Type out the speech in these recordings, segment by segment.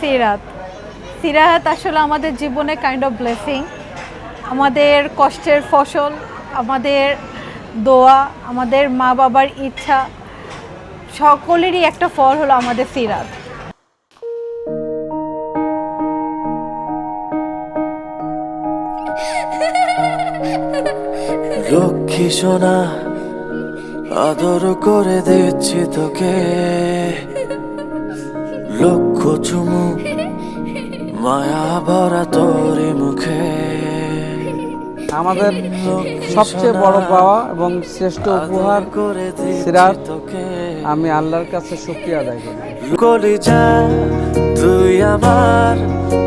সিরাত। সিরাত আসলে আমাদের জীবনে কাইন্ড অফ ব্লেসিং আমাদের কষ্টের ফসল, আমাদের দোয়া, আমাদের মা বাবার ইচ্ছা, সকলেরই একটা ফল হলো আমাদের সিরাত। লক্ষ্মী সোনা, আদর করে দিচ্ছি তোকে। লক্ষ চুমু মায়া ভরা তোরি মুখে। আমাদের সবচেয়ে বড় পাওয়া এবং শ্রেষ্ঠ উপহার করে সিরাত। আমি আল্লাহর কাছে শুক্রিয়া আদায় করি। কলিজা তুই আমার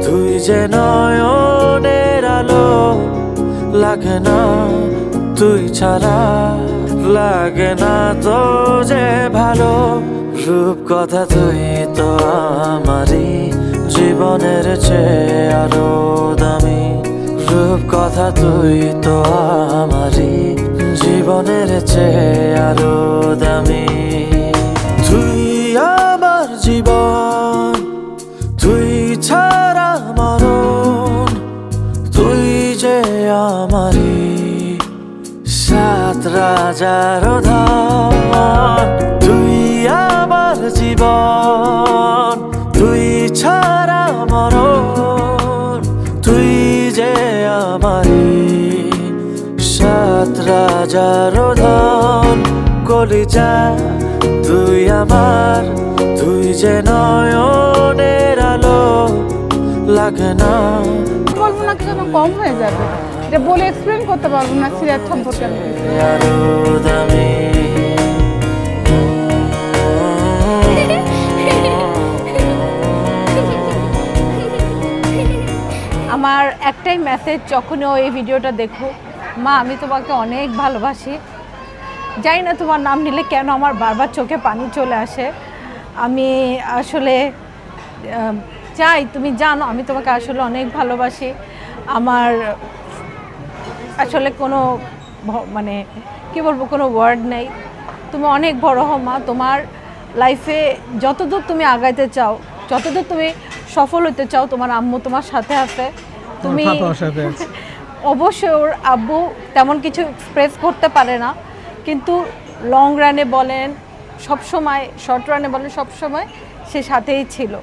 তুই যে নয়নের আলো লাগে না তুই ছাড়া লাগে না তো যে ভালো। রূপ কথা তুই তো আমারই, জীবনের চেয়ে আরও দামি। রূপ কথা তুই তো আমারই, জীবনের চেয়ে আরও দামি। তুই আমার জীবন, তুই ছাড়া মরণ, তুই যে আমারি সাত রাজার ধন আমার জীবন তুই ছাড়া মরণ তুই যে আমারি সাত রাজার ধন কলিজা তুই আমার তুই যে নয়নের আলো লাগে না। বলব না কি যেন কম হয়ে যাবে। এটা বলে এক্সপ্লেন করতে পারব না সিরিয়াল সম্পর্কে আমার একটাই মেসেজ যখনই ও এই ভিডিওটা দেখো মা, আমি তোমাকে অনেক ভালোবাসি। জানি না তোমার নাম নিলে কেন আমার বারবার চোখে পানি চলে আসে। আমি আসলে চাই, তুমি জানো, আমি তোমাকে আসলে অনেক ভালোবাসি। আমার আসলে কোনো মানে কি বলব, কোনো ওয়ার্ড নেই। তুমি অনেক বড় হও, মা। তোমার লাইফে যতদূর তুমি আগাইতে চাও, যতদূর তুমি সফল হতে চাও, তোমার আম্মু তোমার সাথে আছে। তুমি অবশ্যই ওর আব্বু তেমন কিছু এক্সপ্রেস করতে পারে না। কিন্তু লং রানে বলেন সবসময় শর্ট রানে বলেন সবসময় সে সাথেই ছিল।